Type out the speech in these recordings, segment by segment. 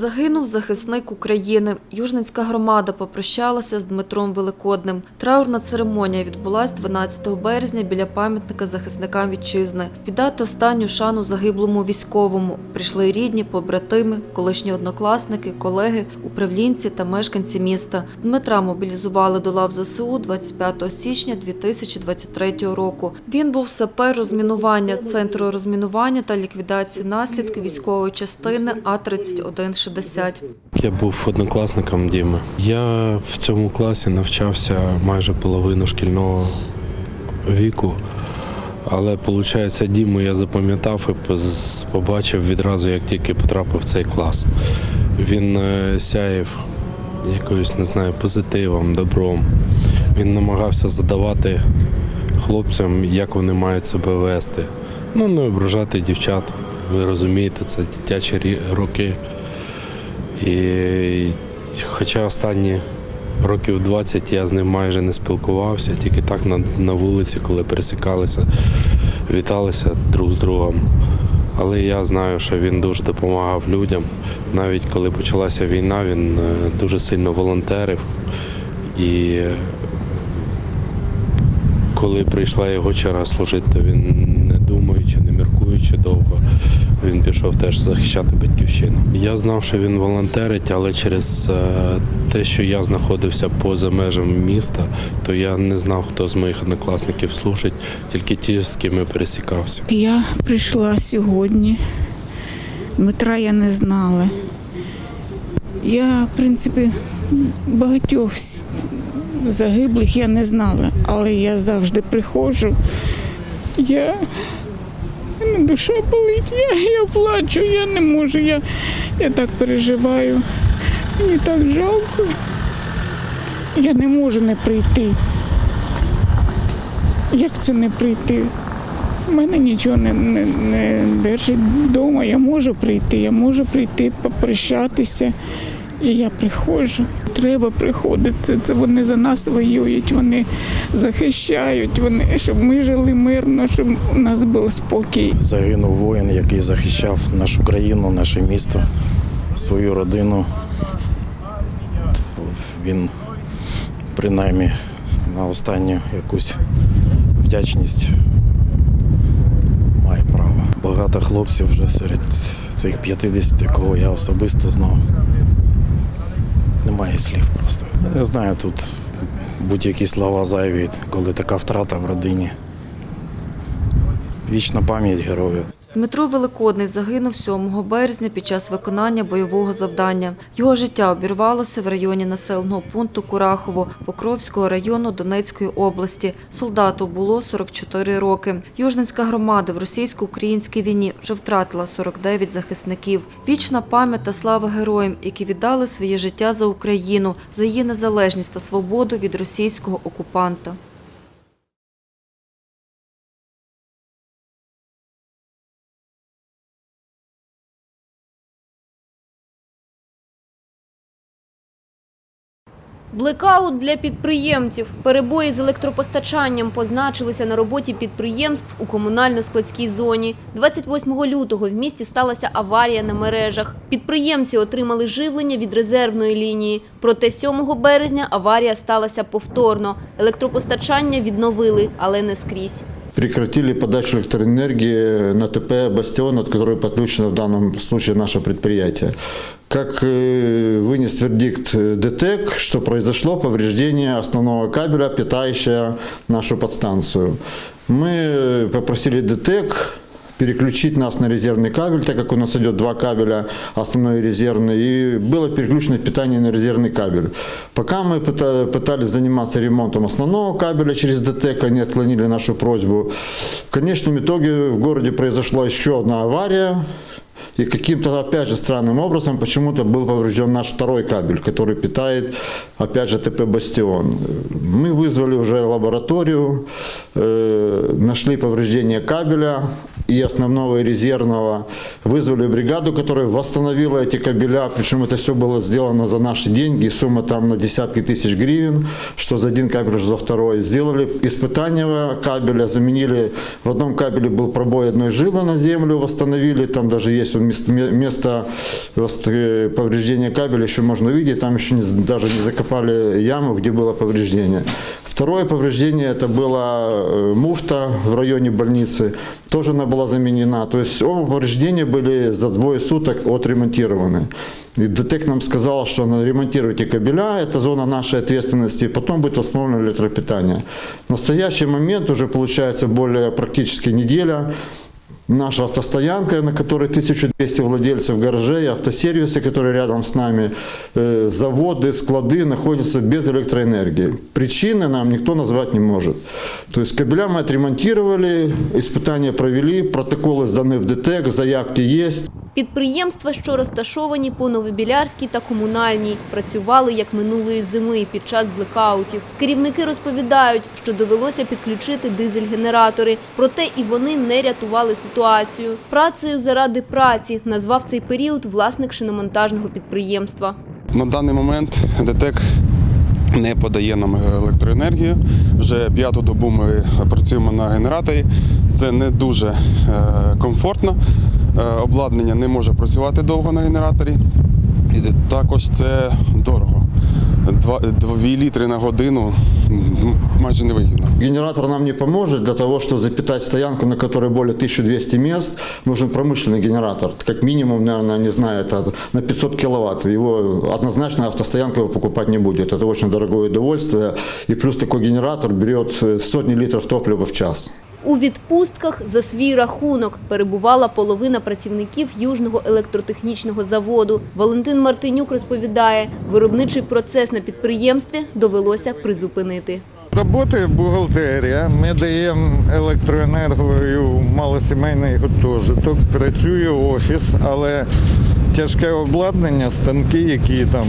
Загинув захисник України. Южненська громада попрощалася з Дмитром Великодним. Траурна церемонія відбулась 12 березня біля пам'ятника захисникам вітчизни. Віддати останню шану загиблому військовому. Прийшли рідні, побратими, колишні однокласники, колеги, управлінці та мешканці міста. Дмитра мобілізували до лав ЗСУ 25 січня 2023 року. Він був сапер розмінування центру розмінування та ліквідації наслідків військової частини А-3160. Я був однокласником Діми. Я в цьому класі навчався майже половину шкільного віку. Але виходить, Діму я запам'ятав і побачив відразу, як тільки потрапив в цей клас. Він е, сяяв якоюсь, не знаю, позитивом, добром. Він намагався задавати хлопцям, як вони мають себе вести. Ну, не ображати дівчат. Ви розумієте, це дитячі роки. І хоча останні років 20 я з ним майже не спілкувався, тільки так на, на вулиці, коли пересікалися, віталися друг з другом. Але я знаю, що він дуже допомагав людям. Навіть коли почалася війна, він е, дуже сильно волонтерив. І коли прийшла його черга служити, то він не думаючи, не міркуючи довго, він пішов теж захищати батьківщину. Я знав, що він волонтерить, але через е, те, що я знаходився поза межами міста, то я не знав, хто з моїх однокласників служить, тільки ті, з ким я пересікався. Я прийшла сьогодні. Дмитра я не знала. Я, в принципі, багатьох загиблих я не знала, але я завжди приходжу. Я душа болить, я, я плачу, я не можу, я, я так переживаю. Мені так жалко. Я не можу не прийти. Як це не прийти? У мене нічого не, не, не держить вдома. Я можу прийти, я можу прийти, попрощатися. І я приходжу. Треба приходити. Це вони за нас воюють, вони захищають, вони, щоб ми жили мирно, щоб у нас був спокій. Загинув воїн, який захищав нашу країну, наше місто, свою родину. Він принаймні на останню якусь вдячність має право. Багато хлопців вже серед цих 50, кого я особисто знав. Немає слів просто. Не знаю, тут будь-які слова зайві, коли така втрата в родині. Вічна пам'ять героїв. Дмитро Великодний загинув 7 березня під час виконання бойового завдання. Його життя обірвалося в районі населеного пункту Курахово Покровського району Донецької області. Солдату було 44 роки. Южненська громада в російсько-українській війні вже втратила 49 захисників. Вічна пам'ять та слава героям, які віддали своє життя за Україну, за її незалежність та свободу від російського окупанта. Блекаут для підприємців. Перебої з електропостачанням позначилися на роботі підприємств у комунально-складській зоні. 28 лютого в місті сталася аварія на мережах. Підприємці отримали живлення від резервної лінії. Проте 7 березня аварія сталася повторно. Електропостачання відновили, але не скрізь. прекратили подачу электроэнергии на ТП «Бастион», от которой подключено в данном случае наше предприятие. Как э, вынес вердикт э, ДТЭК, что произошло повреждение основного кабеля, питающего нашу подстанцию. Мы э, попросили ДТЭК переключить нас на резервный кабель, так как у нас идет два кабеля, основной и резервный, и было переключено питание на резервный кабель. Пока мы пыта- пытались заниматься ремонтом основного кабеля через ДТЭК, они отклонили нашу просьбу. В конечном итоге в городе произошла еще одна авария, и каким-то, опять же, странным образом почему-то был поврежден наш второй кабель, который питает, опять же, ТП «Бастион». Мы вызвали уже лабораторию, э, нашли повреждение кабеля и основного, и резервного. Вызвали бригаду, которая восстановила эти кабеля, причем это все было сделано за наши деньги, сумма там на десятки тысяч гривен, что за один кабель, что за второй. Сделали испытание кабеля, заменили, в одном кабеле был пробой одной жилы на землю, восстановили, там даже есть место, э, повреждения кабеля, еще можно увидеть, там еще не- даже не закопали яму, где было повреждение. Второе повреждение это была э, муфта в районе больницы, тоже она была заменена. То есть оба повреждения были за двое суток отремонтированы. И ДТЭК нам сказал, что ну, ремонтируйте кабеля, это зона нашей ответственности, и потом будет восстановлено электропитание. В настоящий момент уже получается более практически неделя. Наша автостоянка, на которой 1200 владельцев гаражей, автосервисы, которые рядом с нами, э, заводы, склады находятся без электроэнергии. Причины нам никто назвать не может. То есть кабеля мы отремонтировали, испытания провели, протоколы сданы в ДТЭК, заявки есть. Підприємства, що розташовані по Новобілярській та Комунальній, працювали як минулої зими під час блекаутів. Керівники розповідають, що довелося підключити дизель-генератори, проте і вони не рятували ситуацію. Працею заради праці назвав цей період власник шиномонтажного підприємства. На даний момент ДТЕК не подає нам електроенергію. Вже п'яту добу ми працюємо на генераторі. Це не дуже е, комфортно. Е, Обладнання не може працювати довго на генераторі. І також це дорого. Два, 2 літри на годину м, майже невигідно. Генератор нам не поможет для того, чтобы запитать стоянку, на которой более 1200 мест. Нужен промышленный генератор. Как минимум, наверное, не знаю, это на 500 киловатт. Его однозначно автостоянка его покупать не будет. Это очень дорогое удовольствие. И плюс такой генератор берет э, сотни литров топлива в час. У відпустках за свій рахунок перебувала половина працівників Южного електротехнічного заводу. Валентин Мартинюк розповідає, виробничий процес на підприємстві довелося призупинити. Роботи бухгалтерія. Ми даємо електроенергію малосімейний гуртожиток. Працює офіс, але тяжке обладнання, станки, які там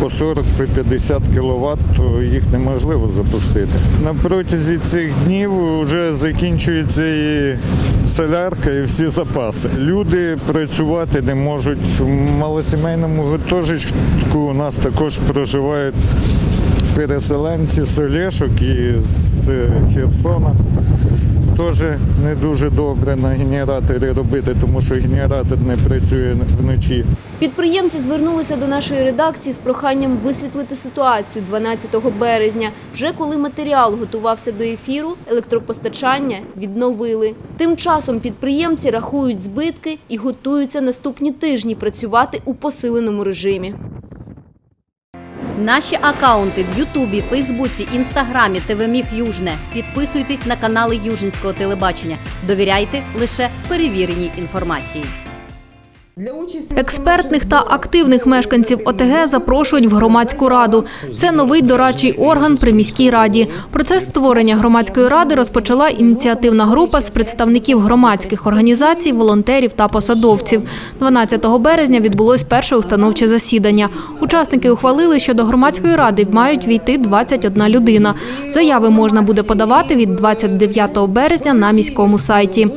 по 40 по 50 кВт, то їх неможливо запустити. На протязі цих днів вже закінчується і солярка, і всі запаси. Люди працювати не можуть. В малосімейному гуртожитку у нас також проживають переселенці з Олешок і з Херсона. Теж не дуже добре на генераторі робити, тому що генератор не працює вночі. Підприємці звернулися до нашої редакції з проханням висвітлити ситуацію 12 березня. Вже коли матеріал готувався до ефіру, електропостачання відновили. Тим часом підприємці рахують збитки і готуються наступні тижні працювати у посиленому режимі. Наші акаунти в Ютубі, Фейсбуці, Інстаграмі, ТВ Южне. Підписуйтесь на канали Южинського телебачення. Довіряйте лише перевіреній інформації. Експертних та активних мешканців ОТГ запрошують в громадську раду. Це новий дорадчий орган при міській раді. Процес створення громадської ради розпочала ініціативна група з представників громадських організацій, волонтерів та посадовців. 12 березня відбулось перше установче засідання. Учасники ухвалили, що до громадської ради мають війти 21 людина. Заяви можна буде подавати від 29 березня на міському сайті.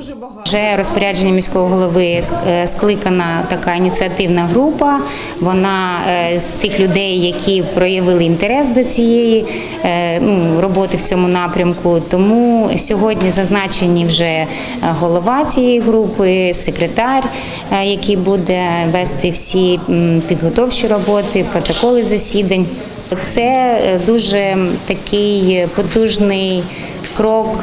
Вже розпорядження міського голови е, скликана така ініціативна група. Вона е, з тих людей, які проявили інтерес до цієї е, ну, роботи в цьому напрямку. Тому сьогодні зазначені вже голова цієї групи, секретар, який буде вести всі підготовчі роботи, протоколи засідань. Це дуже такий потужний крок.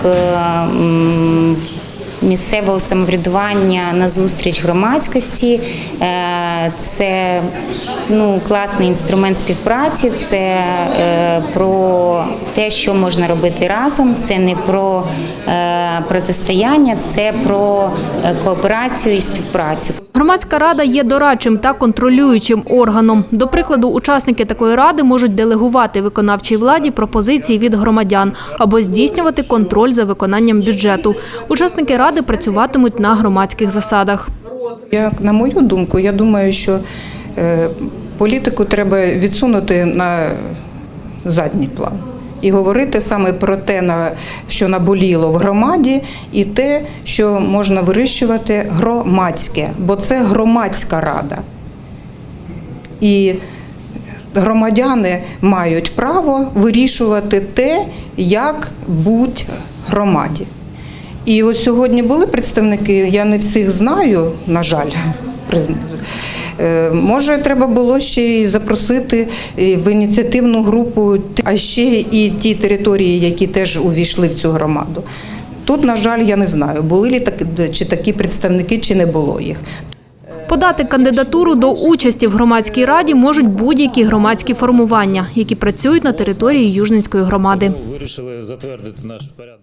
Місцевого самоврядування на зустріч громадськості. Е, Це ну, класний інструмент співпраці. Це е, про те, що можна робити разом. Це не про е, протистояння, це про е, кооперацію і співпрацю. Громадська рада є дорадчим та контролюючим органом. До прикладу, учасники такої ради можуть делегувати виконавчій владі пропозиції від громадян або здійснювати контроль за виконанням бюджету. Учасники ради працюватимуть на громадських засадах. Як на мою думку, я думаю, що е, політику треба відсунути на задній план і говорити саме про те, що наболіло в громаді, і те, що можна вирішувати громадське, бо це громадська рада. І громадяни мають право вирішувати те, як будь громаді. І от сьогодні були представники, я не всіх знаю, на жаль. Е, Може, треба було ще й запросити е, в ініціативну групу, а ще і ті території, які теж увійшли в цю громаду. Тут, на жаль, я не знаю, були ли так, чи такі представники, чи не було їх. Подати кандидатуру до участі в громадській раді можуть будь-які громадські формування, які працюють на території Южненської громади. Вирішили затвердити наш порядок.